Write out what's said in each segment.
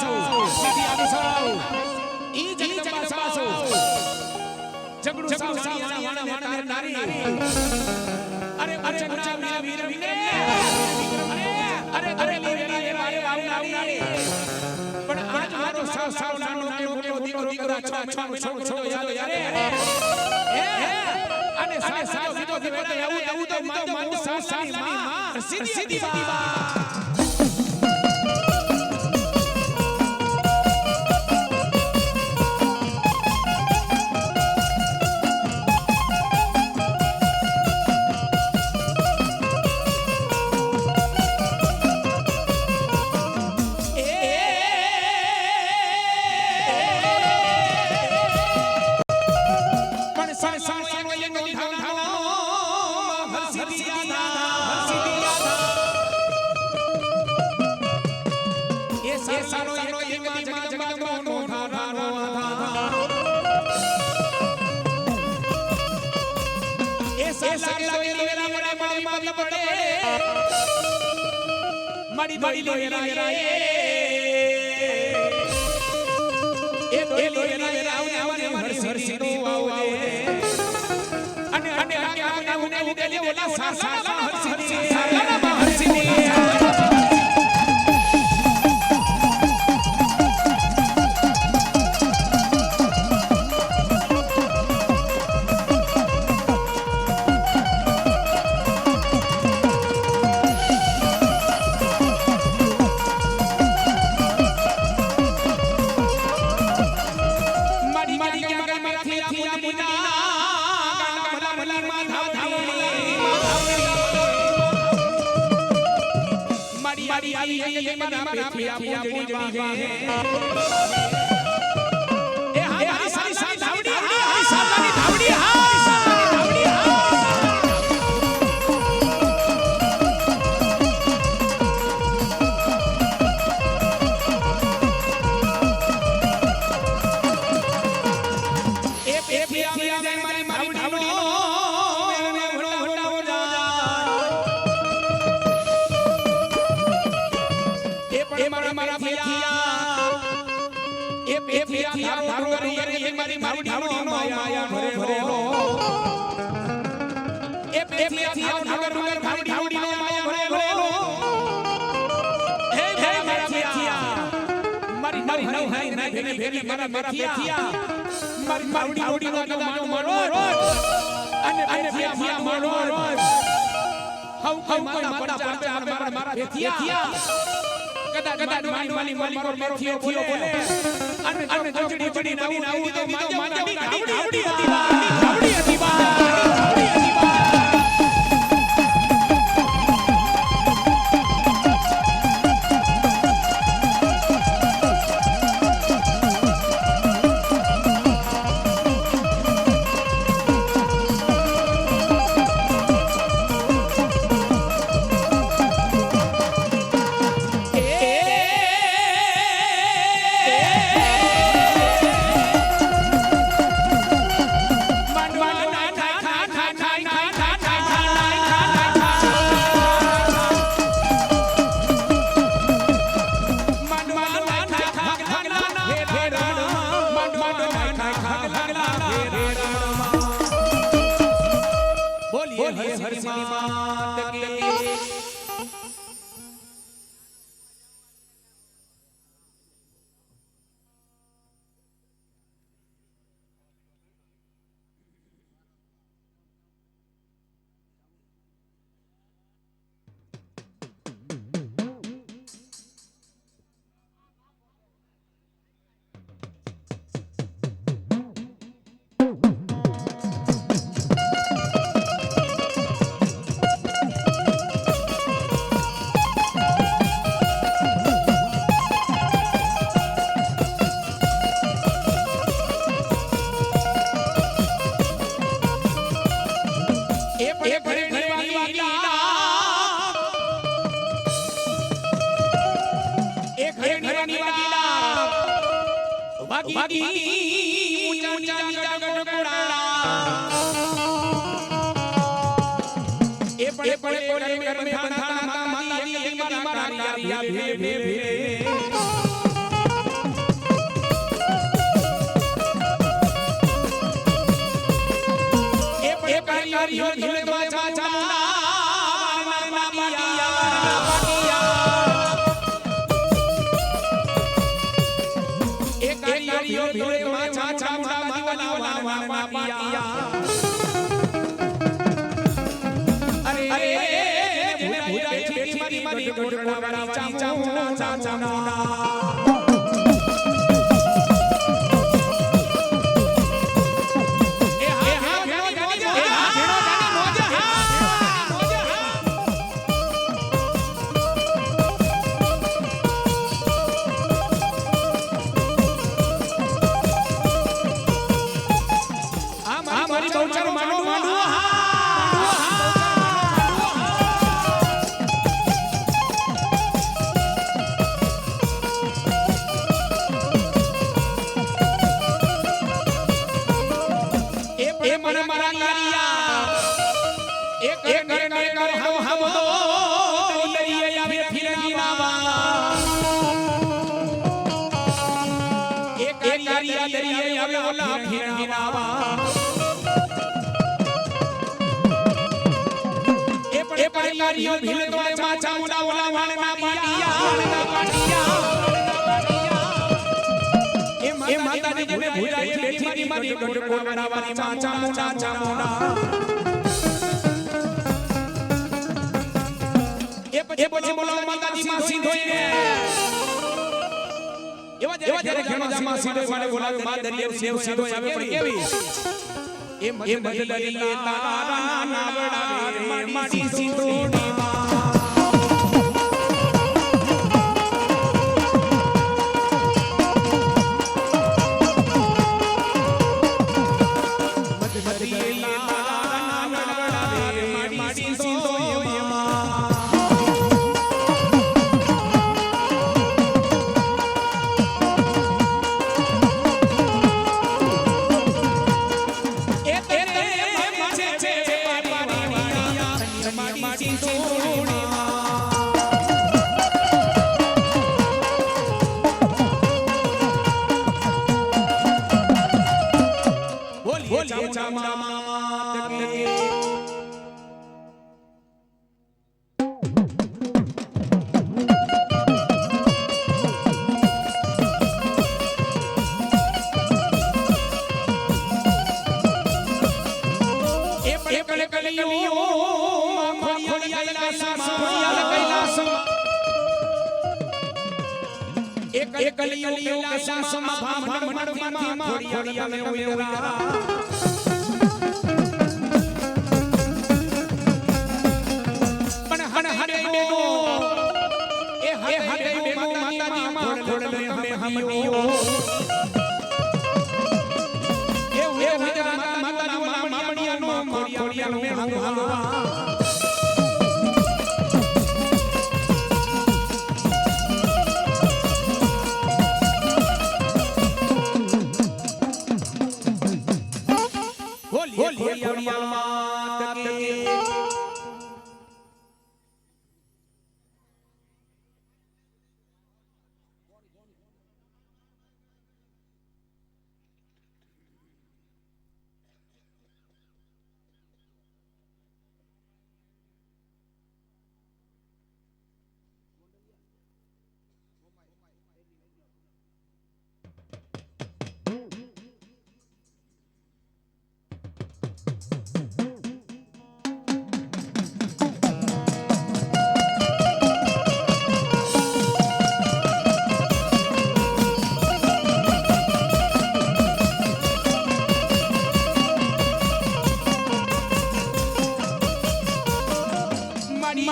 હરસી આવી આવી સૌ સીધી આવી સૌ ઈ જગદંબા સૌ જગડું સાવ સાવ વાણા વાણા વાણા નારી અરે અરે ઉચા વીર વીર વીર અરે અરે વીર વીર વારે વાવ નારી પણ આજ મારો સાવ સાવ નાનો નાનો મોટો દીકરો દીકરો છ છ છ છ યાદ યારે અને સાવ સાવ સીધો દીકરો આવું આવું તો માતો માતો સાવ સાવ માં સીધી સીધી બા વેલા પડે મારી મારી પડે મારી મારી લો એરા એરા એ એ લો એરા એરા આવને આવને હરસી હરસી નો આવને અને અને અને અને ઉને ઉને ઓલા સા સા સા હરસી સાલાના હરસી મારી આવી આવી એ મારા મારા થિયા પૂજડી વાહે. એ પેથિયા ધારો કરી એ મારી મારી ધાવડીનો માયા ભરે ભરેલો એ પેથિયા ધારો નગર મારી ધાવડીનો માયા ભરે ભરેલો હે હે મારા પેથિયા મારી મારી નવ હે ને ભેગી ભેગી મારા મારા પેથિયા મારી મારી ધાવડીનો ગદાનો મારો અને અને મારો હવ હવ પડતે મારા મારા પેથિયા કદાચ કદાચ માંડવાની મારી મારો થયો બોલે અને અને જજડી જડી નવી આવું તો માજો માજો ગાડી ગાડી હતી બા ગાડી હતી બા માત એ પડે પડે પડે કરમે બંધાણા માતા માતા મારી મારી મારી ભે ભે ભે বাড়ি যাব না એ પડે પડે કારિયો ભીલ તો માછા મુડા ઓલા વાણ ના પાટિયા પાટિયા એ માતાજી જેને ભૂલાઈ બેઠી હતી મારી ગઢ કોરડાવાની માચા મોટા ચામોડા એ પછી બોલો માતાજી માં સીધો એવા જ્યારે ઘણો જામા સીધો મારે બોલાવે મા દરિયે સેવ સીધો આવે પણ કેવી એ મદદલી તારા નાવડા રે માડી સીધો ની કલિયો માં ખોડિયાલ કૈલાસમ એક એક કલિયો કૈલાસમ ભામણ ઉયરા બેગો માતાજી માં ખોડલે હમે હમનિયો એ ખોડિયાનો મે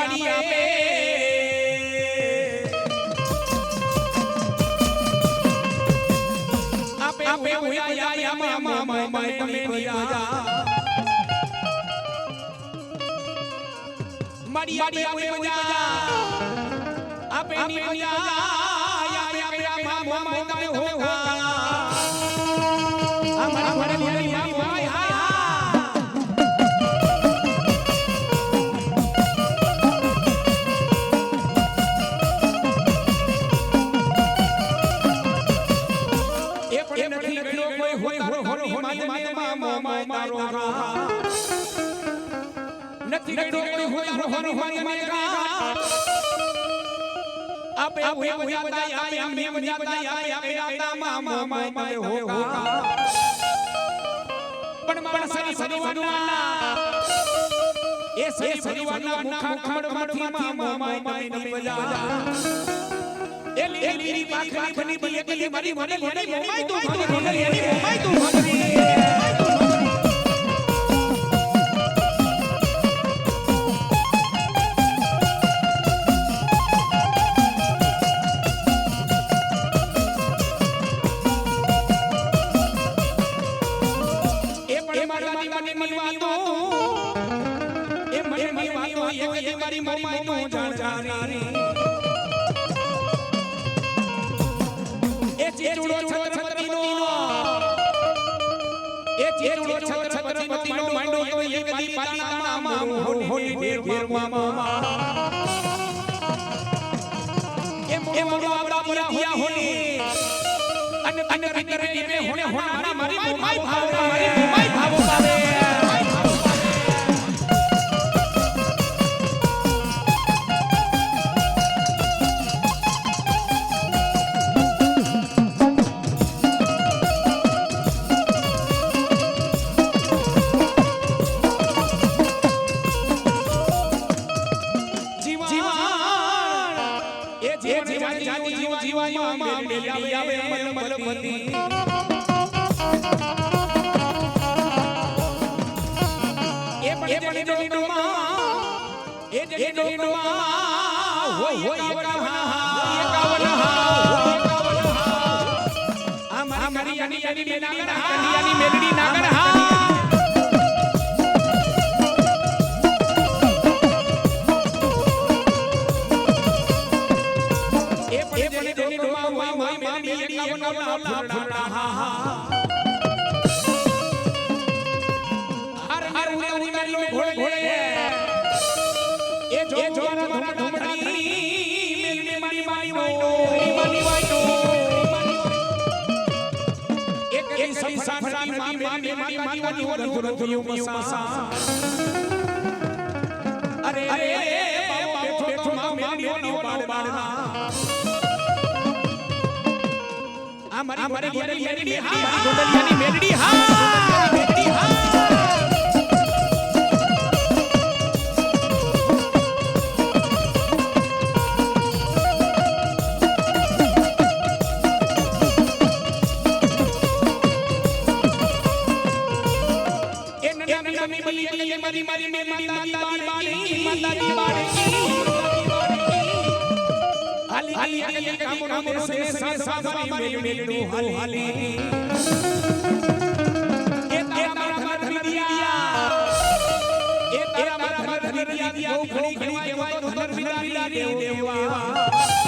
મડિયા આપે. આપે આપે હુયા યા યા મા મા મા મા આપે આપે હુયા આપે નિયા યા આપે આપે મામા તમે હોગા. અમારા વડલિયાની એ સરી મુખા મામો એલી એલી પાખરી બની બની એકલી મારી મને મને મોમાય તું ભાગરી એની મોમાય તું ભાગરી અને અને હોણે હોણા મારી મોમાઈ ભાવ મારી મોમાઈ મલમતી એ પણ એ પણ ડોડમાં એ જે ડોડમાં હોય હોય એકાવન એકાવન આ મારી મારી યાની યાની મેનાગર હા. યાની મેલડી નાગર હા. ડોડમાં હોય હોય મેલડી એકાવન ઓલા ફૂલડા હા હા હર હર ઉડે ઉડે લો ઘોડે ઘોડે એ જો જો ધોમા ધોમડી મેલડી મારી મારી વાઈનો મારી વાઈનો એક એક સરી સાફરાની માં મેલડી મારી મારી વાઈનો વરધુર થયું મસા અરે અરે બાબો આ મારી મેલડી હા! મેલડી હા! મેલડી હા! હાલી હાલી હાલી કામ રામ નો સે સે સા મારી મેલડી હાલી હાલી એ તારા મારા ધનરિયા એ તારા મારા ધનરિયા બહુ ઘણી ઘણી કહેવાય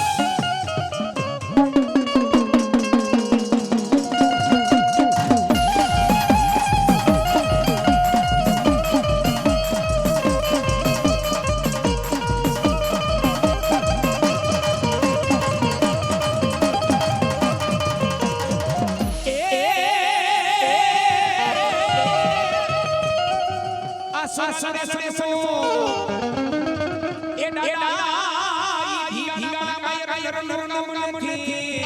તો ધનરિયા દેવ દેવા આ સસરે સસો એ ડાડા ઈ ઘીગાના કાય કાય રન રન મનથી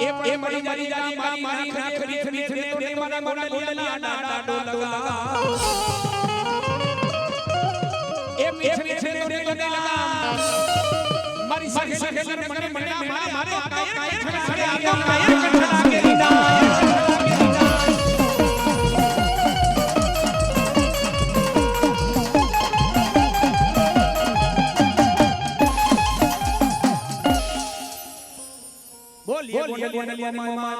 એ એ મરી જારી જારી મારી મારી ખરી ખરી ખરી ખરી મારા મોડા ગોડલિયા ડાડા ડોલ લગા એ મીઠે મીઠે ડોલે ડોલે લગા મારી મારી સખે મને મને મને મારે મારે કાય ખડા ખડે આગળ finally on my mind.